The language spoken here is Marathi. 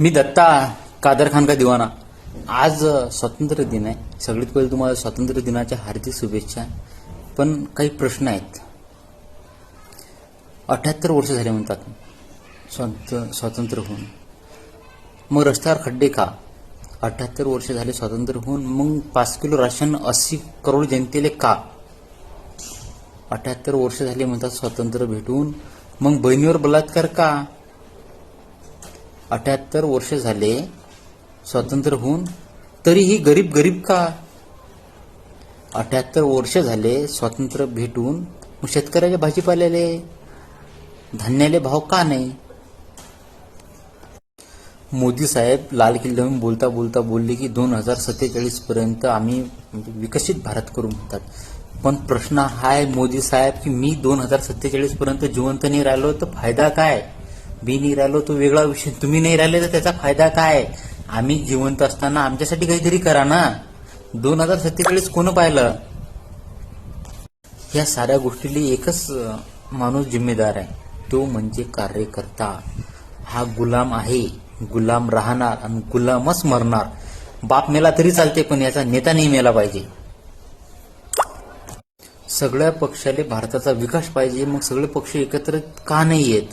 मी दत्ता कादर खान का दिवाना. आज स्वातंत्र्य दिन आहे. सगळ्यात पहिले तुम्हाला स्वातंत्र्य दिनाच्या हार्दिक शुभेच्छा. पण काही प्रश्न आहेत. अठ्याहत्तर वर्ष झाले म्हणतात. स्वात- स्वातंत्र्य होऊन. मग रस्त्यावर खड्डे का? अठ्याहत्तर वर्ष झाले स्वातंत्र्य होऊन. मग पाच किलो राशन अस्सी करोड जनतेले का? अठ्याहत्तर वर्ष झाले म्हणतात स्वातंत्र्य भेटून. मग बहिणीवर बलात्कार का? अठ्याहत्तर वर्ष झाले स्वातंत्र्य होऊन तरीही गरीब गरीब का? अठ्याहत्तर वर्ष झाले स्वातंत्र्य भेटून मग शेतकऱ्याच्या भाजीपाल्याले धान्याले भाव का नाही? मोदी साहेब लाल किल्ल्यावरून बोलता बोलता बोलले की दोन हजार सत्तेचाळीस पर्यंत आम्ही म्हणजे विकसित भारत करू म्हणतात. पण प्रश्न हा आहे मोदी साहेब की मी दोन हजार सत्तेचाळीस पर्यंत जिवंत नाही राहिलो तर फायदा काय? मी नाही राहिलो तो वेगळा विषय. तुम्ही नाही राहिले तर त्याचा फायदा काय? आम्ही जिवंत असताना आमच्यासाठी काहीतरी करा ना. दोन हजार सत्तेचाळीस कोण पाहिलं? या साऱ्या गोष्टीला एकच माणूस जिम्मेदार आहे. तो म्हणजे कार्यकर्ता. हा गुलाम आहे. गुलाम राहणार आणि गुलामच मरणार. बाप मेला तरी चालते पण याचा नेता नाही मेला पाहिजे. सगळ्या पक्षाला भारताचा विकास पाहिजे मग सगळे पक्ष एकत्र का नाही येत?